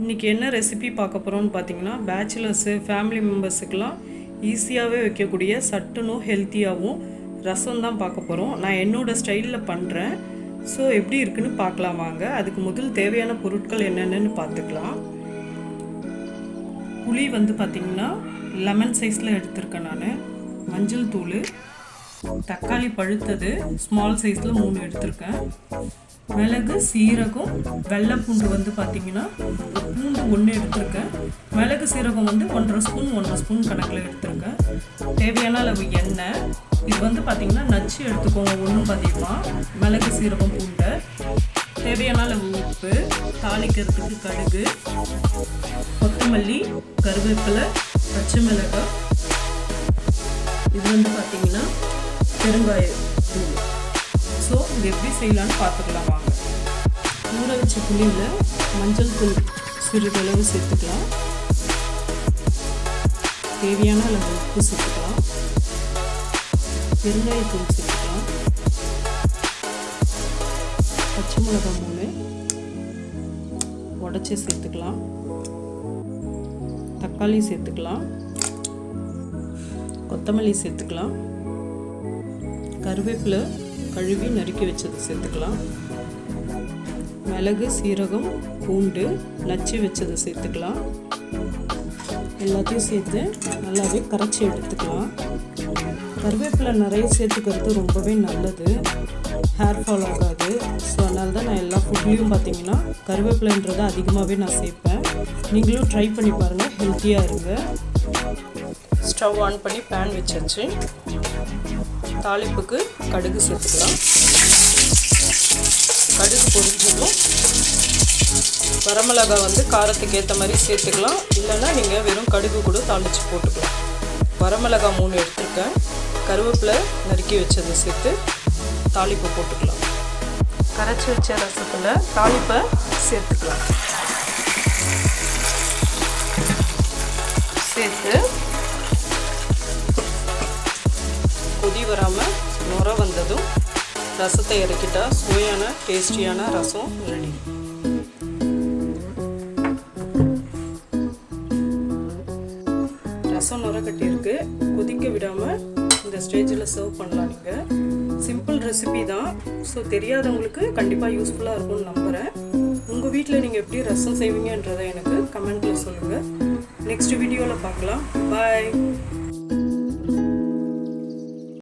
இன்றைக்கி என்ன ரெசிபி பார்க்க போகிறோம்னு பார்த்தீங்கன்னா பேச்சுலர்ஸு ஃபேமிலி மெம்பர்ஸுக்கெலாம் ஈஸியாகவே வைக்கக்கூடிய சட்டுனும் ஹெல்த்தியாகவும் ரசம் தான் பார்க்க போகிறோம் நான் என்னோடய ஸ்டைலில் பண்ணுறேன் ஸோ எப்படி இருக்குன்னு பார்க்கலாம் வாங்க. அதுக்கு முதல் தேவையான பொருட்கள் என்னென்னு பார்த்துக்கலாம். புளி வந்து பார்த்திங்கன்னா லெமன் சைஸில் எடுத்திருக்கேன் நான். மஞ்சள் தூள். தக்காளி பழுத்தது ஸ்மால் சைஸில் மூணு எடுத்திருக்கேன். மிளகு சீரகம் வெள்ளை பூண்டு வந்து பார்த்தீங்கன்னா பூண்டு ஒன்று எடுத்திருக்கேன். மிளகு சீரகம் வந்து ஒன்றரை ஸ்பூன் ஒன்றரை ஸ்பூன் கணக்கில் எடுத்திருக்கேன். தேவையான அளவு எண்ணெய். இது வந்து பார்த்தீங்கன்னா நச்சு எடுத்துக்கோங்க ஒன்றும் அதிகமாக மிளகு சீரகம் பூண்டை. தேவையான அளவு உப்பு. தாளிக்கிறதுக்கு கடுகு. கொத்தமல்லி கருவேப்பிலை பச்சை மிளகாய். இது வந்து பார்த்தீங்கன்னா பெருங்காய தூள் ஸோ இது எப்படி செய்யலான்னு பார்த்துக்கலாம் வாங்க. ஊற வச்ச புளியில் மஞ்சள் தூள் சிறிதளவு சேர்த்துக்கலாம். தேவையான அளவு உப்பு சேர்த்துக்கலாம். பெருங்காயத்தூள் சேர்த்துக்கலாம். பச்சை மிளகாய் மூணு. உடச்சி சேர்த்துக்கலாம். தக்காளி சேர்த்துக்கலாம். கொத்தமல்லி சேர்த்துக்கலாம். கருவேப்பிலை கழுவி நறுக்கி வச்சது சேர்த்துக்கலாம். மிளகு சீரகம் பூண்டு நச்சு வச்சதை சேர்த்துக்கலாம். எல்லாத்தையும் சேர்த்து நல்லாவே கரைச்சி எடுத்துக்கலாம். கருவேப்பிலை நிறைய சேர்த்துக்கிறது ரொம்பவே நல்லது. ஹேர் ஃபால் ஆகாது. ஸோ அதனால தான் நான் எல்லா ஃபுட்லேயும் பார்த்தீங்கன்னா கருவேப்பிலைன்றதை அதிகமாகவே நான் சேர்ப்பேன். நீங்களும் ட்ரை பண்ணி பாருங்கள் ஹெல்த்தியாக இருங்க. ஸ்டவ் ஆன் பண்ணி பேன் வச்சாச்சு. தாளிப்புக்கு கடுகு சேர்த்துக்கலாம். கடுகு பொரிஞ்சதும் வரமிளகாய் வந்து காரத்துக்கு ஏற்ற மாதிரி சேர்த்துக்கலாம். இல்லைன்னா நீங்கள் வெறும் கடுகு கூட தாளித்து போட்டுக்கலாம். வரமிளகாய் மூணு எடுத்துருக்கேன். கருவேப்பிலை நறுக்கி வச்சதை சேர்த்து தாளிப்பு போட்டுக்கலாம். கரைச்சி வச்ச ரசத்தில் தாளிப்பை சேர்த்துக்கலாம். வராமல் நுர வந்ததும் ரசத்தை இறக்கிட்டால் சுவையான டேஸ்டியான ரசம் ரெடி ரசம் நுர கட்டியிருக்கு. கொதிக்க விடாமல் இந்த ஸ்டேஜில் சர்வ் பண்ணலாம் நீங்கள் சிம்பிள் ரெசிபி தான். ஸோ தெரியாதவங்களுக்கு கண்டிப்பாக யூஸ்ஃபுல்லாக இருக்கும்னு நம்புகிறேன் உங்கள் வீட்டில் நீங்கள் எப்படி ரசம் செய்வீங்கன்றதை எனக்கு கமெண்ட்டில் சொல்லுங்கள் நெக்ஸ்ட் வீடியோவில் பார்க்கலாம். பாய்